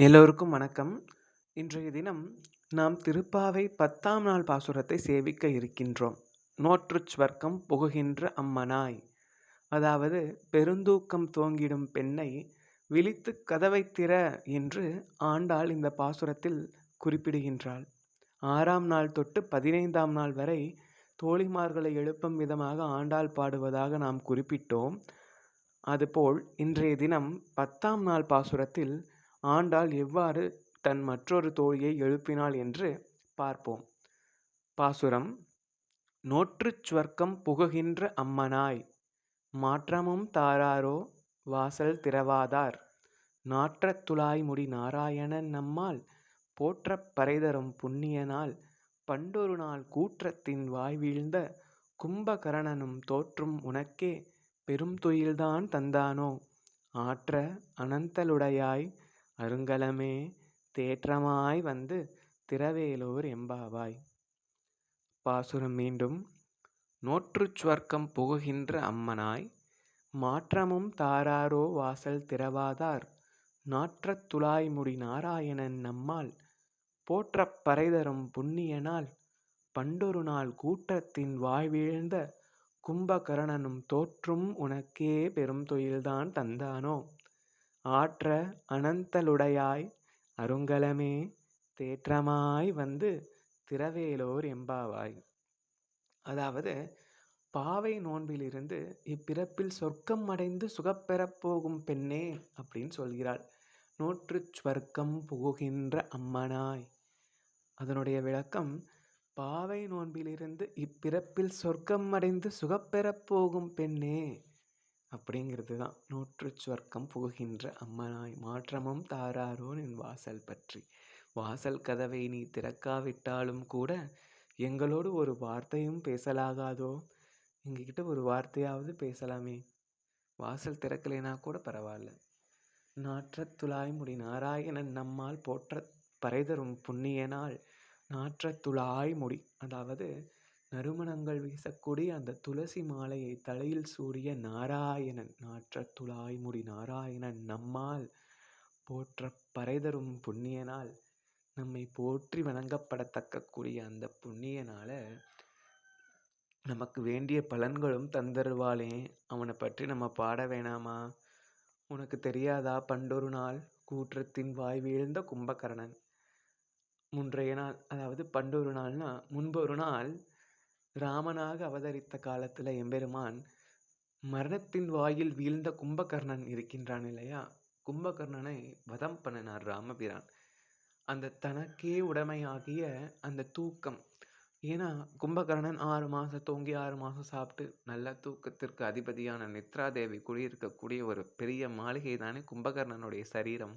எல்லோருக்கும் வணக்கம். இன்றைய தினம் நாம் திருப்பாவை பத்தாம் நாள் பாசுரத்தை சேவிக்க இருக்கின்றோம். "நோற்றுச் சுவர்க்கம் புகுகின்ற அம்மனாய்" அதாவது பெருந்தூக்கம் தோங்கிடும் பெண்ணை விழித்துக் கதவை திற என்று ஆண்டாள் இந்த பாசுரத்தில் குறிப்பிடுகின்றாள். ஆறாம் நாள் தொட்டு பதினைந்தாம் நாள் வரை தோழிமார்களை எழுப்பும் விதமாக ஆண்டாள் பாடுவதாக நாம் குறிப்பிட்டோம். அதுபோல் இன்றைய தினம் பத்தாம் நாள் பாசுரத்தில் ஆண்டாள் எவ்வாறு தன் மற்றொரு தோழியை எழுப்பினாள் என்று பார்ப்போம். பாசுரம் "நோற்றுச் சுவர்க்கம் புகுகின்ற அம்மனாய்! மாற்றமும் தாராரோ வாசல் திறவாதார்! நாற்றத் துழாய்முடி நாராயணன் நம்மால் போற்றப் பறைதரும் பண்டொரு நாள் கூற்றத்தின் வாய்வீழ்ந்த கும்பகரணனும் தோற்றும் உனக்கே பெரும் துயில்தான் தந்தானோ? ஆற்ற அனந்தலுடையாய்! அருங்கலமே தேற்றமாய் வந்து திரவேலூர் எம்பாவாய்! பாசுரம் மீண்டும் "நோற்றுச் சுவர்க்கம் புகுகின்ற அம்மனாய்! மாற்றமும் தாராரோ வாசல் திறவாதார்! நாற்றத் துளாய்முடி நாராயணன் நம்மால் போற்றப் பறைதரும் புண்ணியனால் பண்டொரு நாள் கூற்றத்தின் வாய்வீழ்ந்த கும்பகரணனும் தோற்றும் உனக்கே பெரும் தொழில்தான் தந்தானோ? ஆற்ற அனந்தலுடையாய்! அருங்கலமே தேற்றமாய் வந்து திரவேலோர் எம்பாவாய்! அதாவது பாவை நோன்பிலிருந்து இப்பிறப்பில் சொர்க்கம் அடைந்து சுகப்பெறப் போகும் பெண்ணே அப்படின்னு சொல்கிறாள். நோற்றுச் சுவர்க்கம் புகுகின்ற அம்மனாய்! அதனுடைய விளக்கம் பாவை நோன்பிலிருந்து இப்பிறப்பில் சொர்க்கம் அடைந்து சுகப்பெறப் போகும் பெண்ணே அப்படிங்கிறது தான். நோற்றுச் சுவர்க்கம் புகுகின்ற அம்மனாய்! மாற்றமும் தாராரோ என் வாசல் பற்றி! வாசல் கதவை நீ திறக்காவிட்டாலும் கூட எங்களோடு ஒரு வார்த்தையும் பேசலாகாதோ? எங்ககிட்ட ஒரு வார்த்தையாவது பேசலாமே! வாசல் திறக்கலைனா கூட பரவாயில்ல. நாற்றத் துழாய்முடி நாராயணன் நம்மால் போற்ற பறைதரும் புண்ணியனால் நாற்றத் துழாய்முடி அதாவது நறுமணங்கள் வீசக்கூடிய அந்த துளசி மாலையை தலையில் சூடிய நாராயணன் நாற்றத் துளாய்முடி நாராயணன் நம்மால் போற்ற பறைதரும் புண்ணியனால் நம்மை போற்றி வணங்கப்படத்தக்கக்கூடிய அந்த புண்ணியனால நமக்கு வேண்டிய பலன்களும் தந்தருவாளே. அவனை பற்றி நம்ம பாட வேணாமா? உனக்கு தெரியாதா பண்டொரு நாள்? கூற்றத்தின் வாய் வீழ்ந்த கும்பகரணன். முன்றைய நாள் அதாவது பண்டொரு நாள்னா முன்பொரு நாள் ராமனாக அவதரித்த காலத்தில் எம்பெருமான் மரணத்தின் வாயில் வீழ்ந்த கும்பகர்ணன் இருக்கின்றான் இல்லையா? கும்பகர்ணனை வதம் பண்ணினார் ராமபிரான். அந்த தனக்கே உடைமையாகிய அந்த தூக்கம் ஏன்னா கும்பகர்ணன் ஆறு மாதம் தூங்கி ஆறு மாதம் சாப்பிட்டு நல்ல தூக்கத்திற்கு அதிபதியான நித்ராதேவி குடியிருக்கக்கூடிய ஒரு பெரிய மாளிகை தானே கும்பகர்ணனுடைய சரீரம்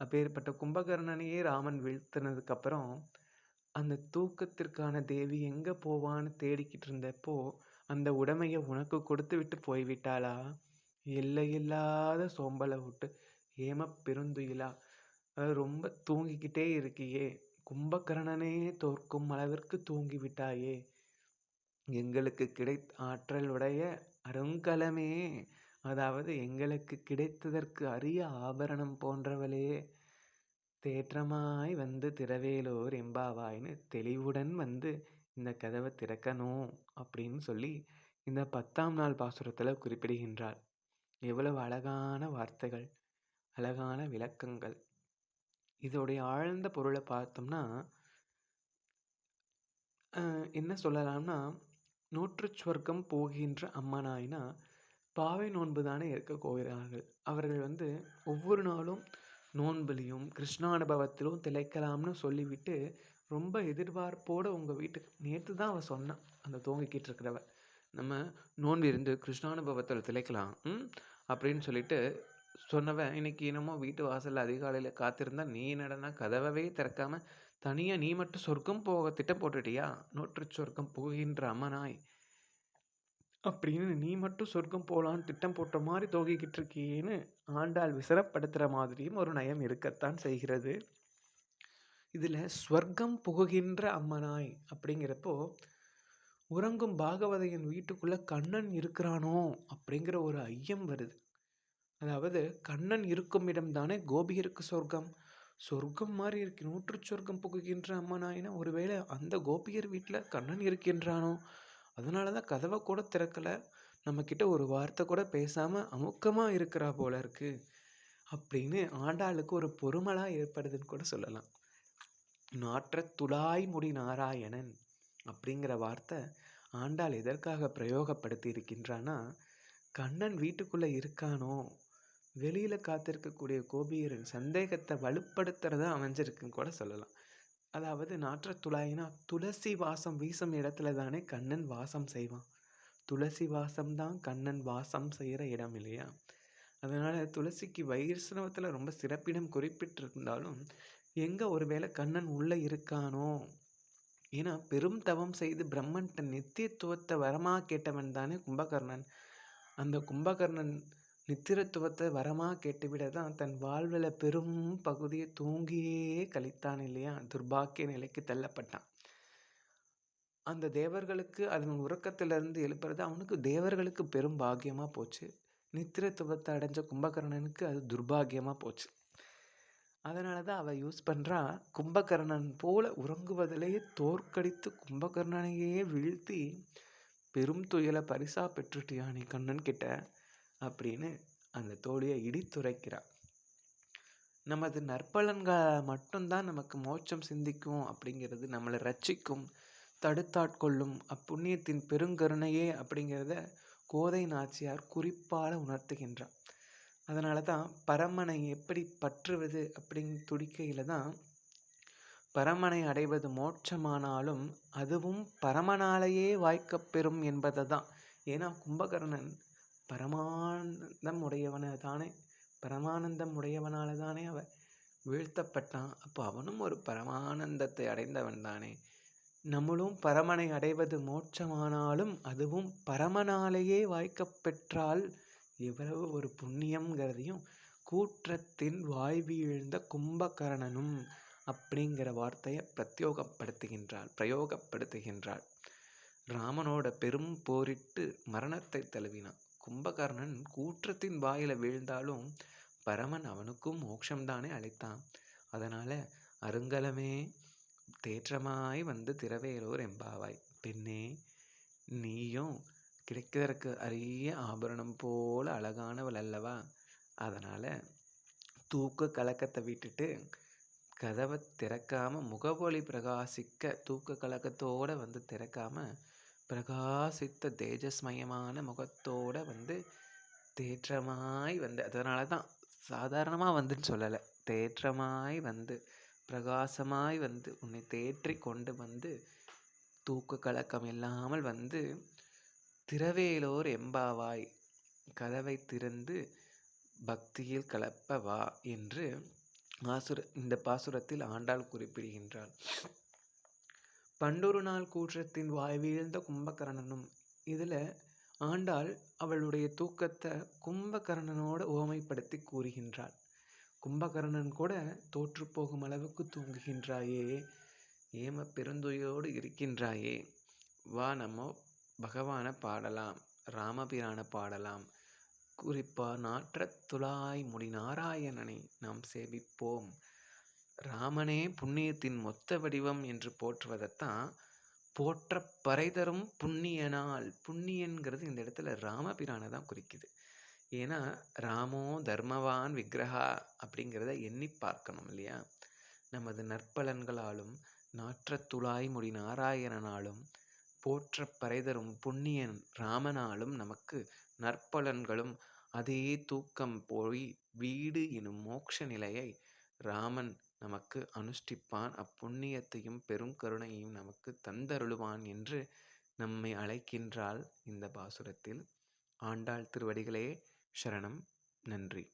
அப்பேற்பட்ட கும்பகர்ணனையே ராமன் வீழ்த்தினதுக்கப்புறம் அந்த தூக்கத்திற்கான தேவி எங்கே போவான்னு தேடிக்கிட்டு இருந்தப்போ அந்த உடைமையை உனக்கு கொடுத்து விட்டு போய்விட்டாளா? எல்லையில்லாத சோம்பலை விட்டு ஏம பெருந்துயிலா? ரொம்ப தூங்கிக்கிட்டே இருக்கியே. கும்பகர்ணனே தோற்கும் அளவிற்கு தூங்கிவிட்டாயே. எங்களுக்கு கிடை ஆற்றலுடைய அருங்கலமே. அதாவது எங்களுக்கு கிடைத்ததற்கு அரிய ஆபரணம் போன்றவளே. தேற்றமாய் வந்து திறவேலோர் எம்பாவாய்னு தெளிவுடன் வந்து இந்த கதவை திறக்கணும் அப்படின்னு சொல்லி இந்த பத்தாம் நாள் பாசுரத்தில் குறிப்பிடுகின்றார். எவ்வளவு அழகான வார்த்தைகள் அழகான விளக்கங்கள். இதோடைய ஆழ்ந்த பொருளை பார்த்தோம்னா என்ன சொல்லலாம்னா நூற்று சுவர்க்கம் போகின்ற அம்மனாயினா பாவை நோன்பு தானே இருக்க போகிறார்கள். அவர்கள் வந்து ஒவ்வொரு நாளும் நோன்புலையும் கிருஷ்ணானுபவத்திலும் திளைக்கலாம்னு சொல்லிவிட்டு ரொம்ப எதிர்பார்ப்போடு உங்கள் வீட்டுக்கு நேற்று தான் அவள் சொன்னான் அந்த தூங்கிக்கிட்டு இருக்கிறவ நம்ம நோன்பு இருந்து கிருஷ்ணானுபவத்தில் திளைக்கலாம் அப்படின்னு சொல்லிட்டு சொன்னவன் இன்னைக்கு என்னமோ வீட்டு வாசலில் அதிகாலையில் காத்திருந்தா நீ என்னடனா கதவவே திறக்காம தனியாக நீ மட்டும் சொர்க்கம் போக திட்டம் போட்டுட்டியா? நோற்று சொர்க்கம் போகின்ற அம்மனாய். அப்படின்னு நீ மட்டும் சொர்க்கம் போகலான்னு திட்டம் போட்ட மாதிரி தோகிக்கிட்டு இருக்கியேன்னு ஆண்டாள் விசரப்படுத்துகிற மாதிரியும் ஒரு நயம் இருக்கத்தான் செய்கிறது. இதில் ஸ்வர்க்கம் புகுகின்ற அம்மனாய் அப்படிங்கிறப்போ உறங்கும் பாகவதையின் வீட்டுக்குள்ளே கண்ணன் இருக்கிறானோ அப்படிங்கிற ஒரு ஐயம் வருது. அதாவது கண்ணன் இருக்கும் இடம் தானே கோபியருக்கு சொர்க்கம். சொர்க்கம் மாதிரி இருக்கு. நூற்று சொர்க்கம் புகுகின்ற அம்மனாயினா ஒருவேளை அந்த கோபியர் வீட்டில் கண்ணன் இருக்கின்றானோ? அதனால தான் கதவை கூட திறக்கலை. நம்மக்கிட்ட ஒரு வார்த்தை கூட பேசாமல் அமுக்கமாக இருக்கிறா போல இருக்குது அப்படின்னு ஆண்டாளுக்கு ஒரு பொறுமலாக ஏற்படுதுன்னு கூட சொல்லலாம். நாற்ற துளாய் முடி நாராயணன் அப்படிங்கிற வார்த்தை ஆண்டாள் எதற்காக பிரயோகப்படுத்தி இருக்கின்றான்னா கண்ணன் வீட்டுக்குள்ளே இருக்கானோ வெளியில் காத்திருக்கக்கூடிய கோபியரின் சந்தேகத்தை வலுப்படுத்துறதா அமைஞ்சிருக்குன்னு கூட சொல்லலாம். அதாவது நாற்ற துளாயினா துளசி வாசம் வீசும் இடத்துல தானே கண்ணன் வாசம் செய்வான். துளசி வாசம் தான் கண்ணன் வாசம் செய்கிற இடம் இல்லையா? அதனால் துளசிக்கு வைஷ்ணவத்தில் ரொம்ப சிறப்பிடம் குறிப்பிட்டிருந்தாலும் எங்கே ஒருவேளை கண்ணன் உள்ளே இருக்கானோ? ஏன்னா பெரும் தவம் செய்து பிரம்மன்ட்ட நித்தியத்துவத்தை வரமாக கேட்டவன் தானே கும்பகர்ணன். அந்த கும்பகர்ணன் நித்திரத்துவத்தை வரமாக கேட்டுவிட தான் தன் வாழ்வில் பெரும் பகுதியை தூங்கியே கழித்தான் இல்லையா? துர்பாக்கிய நிலைக்கு தள்ளப்பட்டான். அந்த தேவர்களுக்கு அதன் உறக்கத்திலிருந்து எழுப்புறது அவனுக்கு தேவர்களுக்கு பெரும் பாக்கியமாக போச்சு. நித்திரத்துவத்தை அடைஞ்ச கும்பகர்ணனுக்கு அது துர்பாகியமாக போச்சு. அதனால தான் அவள் யூஸ் பண்ணுறா கும்பகர்ணன் போல உறங்குவதிலேயே தோற்கடித்து கும்பகர்ணனையே வீழ்த்தி பெரும் துயலை பரிசா பெற்றுட்டியா நீ கண்ணன் கிட்ட? அப்படின்னு அந்த தோழியை இடித்துரைக்கிறார் நமது நற்பலன்களை மட்டும்தான் நமக்கு மோட்சம் சிந்திக்கும் அப்படிங்கிறது நம்மளை ரட்சிக்கும் தடுத்தாட்கொள்ளும். அப்புண்ணியத்தின் பெருங்கருணையே அப்படிங்கிறத கோதை நாச்சியார் குறிப்பால் உணர்த்துகின்றார். அதனால தான் பரமனை எப்படி பற்றுவது அப்படின்னு துடிக்கையில் தான் பரமனை அடைவது மோட்சமானாலும் அதுவும் பரமனாலேயே வாய்க்கப்பெறும் என்பதை தான். ஏன்னா கும்பகர்ணன் பரமானந்தம் உடையவனை தானே பரமானந்தம் உடையவனால தானே அவன் வீழ்த்தப்பட்டான். அப்போ அவனும் ஒரு பரமானந்தத்தை அடைந்தவன் தானே நம்மளும் பரமனை அடைவது மோட்சமானாலும் அதுவும் பரமனாலேயே வாய்க்கப்பெற்றால் எவ்வளவு ஒரு புண்ணியங்கிறதையும் கூற்றத்தின் வாய் வீழ்ந்த கும்பகரணனும் அப்படிங்கிற வார்த்தையை பிரத்யோகப்படுத்துகின்றாள் பிரயோகப்படுத்துகின்றாள். ராமனோட பெரும் போரிட்டு மரணத்தை தழுவினான். கும்பகர்ணன் கூற்றத்தின் வாயில வீழ்ந்தாலும் பரமன் அவனுக்கும் மோட்சம்தானே அழைத்தான் அதனால் அருங்கலமே தேற்றமாய் வந்து திரவேலோர் எம்பாவாய் பெண்ணே நீயும் கிடைக்கிறதுக்கு அரிய ஆபரணம் போல அழகானவள் அல்லவா? அதனால் தூக்க கலக்கத்தை விட்டுட்டு கதவை திறக்காமல் முகவொளி பிரகாசிக்க தூக்க கலக்கத்தோட வந்து திறக்காமல் பிரகாசித்த தேஜஸ்மயமான முகத்தோடு வந்து தேற்றமாய் வந்து அதனால தான் சாதாரணமாக வந்துன்னு சொல்லலை. தேற்றமாய் வந்து பிரகாசமாய் வந்து உன்னை தேற்றி கொண்டு வந்து தூக்க கலக்கம் இல்லாமல் வந்து திரவேலோர் எம்பாவாய் கதவை திறந்து பக்தியில் கலப்ப வா என்று ஆசுர இந்த பாசுரத்தில் ஆண்டாள் குறிப்பிடுகின்றாள். பண்டொரு நாள் கூற்றத்தின் வாய்வீழ்ந்த கும்பகரணனும். இதில் ஆண்டாள் அவளுடைய தூக்கத்தை கும்பகர்ணனோட ஓமைப்படுத்தி கூறுகின்றாள். கும்பகர்ணன் கூட தோற்று போகும் அளவுக்கு தூங்குகின்றாயே ஏம பெருந்துயோடு இருக்கின்றாயே. வா நம்ம பகவானை பாடலாம் ராமபிரான பாடலாம். குறிப்பா நாற்ற துளாய் முடி நாராயணனை நாம் சேவிப்போம். ராமனே புண்ணியத்தின் மொத்த வடிவம் என்று போற்றுவதைத்தான் போற்ற பறைதரும் புண்ணியனால். புண்ணியன்கிறது இந்த இடத்துல ராமபிரானை தான் குறிக்குது. ஏன்னா ராமோ தர்மவான் விக்கிரகா அப்படிங்கிறத எண்ணி பார்க்கணும் இல்லையா? நமது நற்பலன்களாலும் நாற்றத்துளாய் முடி நாராயணனாலும் போற்ற பறைதரும் புண்ணியன் ராமனாலும் நமக்கு நற்பலன்களும் அதே தூக்கம் போய் வீடு எனும் மோட்ச நிலையை ராமன் நமக்கு அனுஷ்டிப்பான். அப்புண்ணியத்தையும் பெரும் கருணையையும் நமக்கு தந்தருளுவான் என்று நம்மை அழைக்கின்றாள் இந்த பாசுரத்தில். ஆண்டாள் திருவடிகளே சரணம். நன்றி.